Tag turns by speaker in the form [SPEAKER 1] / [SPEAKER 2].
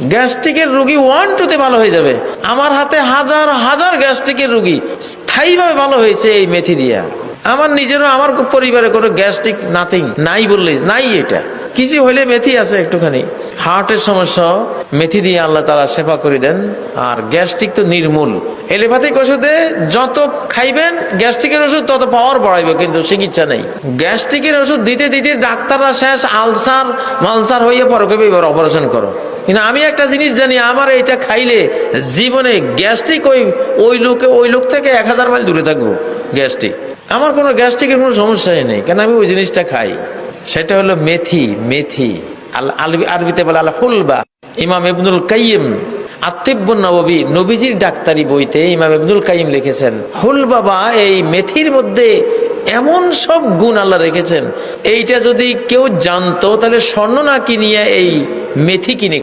[SPEAKER 1] গ্যাস্ট্রিকের রুগী ওয়ান টুতে ভালো হয়ে যাবে। আমার হাতে হাজার হাজার গ্যাস্ট্রিকের রুগী স্থায়ীভাবে ভালো হয়েছে এই মেথি দিয়া আমার নিজেরও, আমার পরিবারে কোনো গ্যাস্ট্রিক নাথিং নাই বললে, নাই এটা। কিছু হইলে মেথি আছে একটুখানি। হার্টের সমস্যা, মেথি দিয়ে আল্লাহ তালা সেবা করে দেন, আর গ্যাস্ট্রিক তো নির্মূল। এলোপ্যাথিক ওষুধে যত খাইবেন, গ্যাস্ট্রিকের ওষুধ তত পাওয়ার বাড়াইবে, কিন্তু চিকিৎসা নেই। গ্যাস্ট্রিকের ওষুধ দিতে দিতে ডাক্তাররা শেষ আলসার, মালসার হয়ে পরে কবে এবার অপারেশন করো। কিন্তু আমি একটা জিনিস জানি, আমার এটা খাইলে জীবনে গ্যাস্ট্রিক ওই ওই লোকে, ওই লোক থেকে এক হাজার মাইল দূরে থাকব, গ্যাস্ট্রিক। আমার কোনো গ্যাস্ট্রিকের কোনো সমস্যাই নেই, কেন আমি ওই জিনিসটা খাই? সেটা হলো মেথি মেথি। আরবিতে বলে আল হুলবা। ইমাম ইবনুল কাইম আত্মিব্য নবী নবীজির ডাক্তারি বইতে ইমাম ইবনুল কাইম লিখেছেন হুল বাবা এই মেথির মধ্যে এমন সব গুণ আল্লাহ রেখেছেন, এইটা যদি কেউ জানতো তাহলে স্বর্ণ না কিনিয়ে এই মেথি কিনে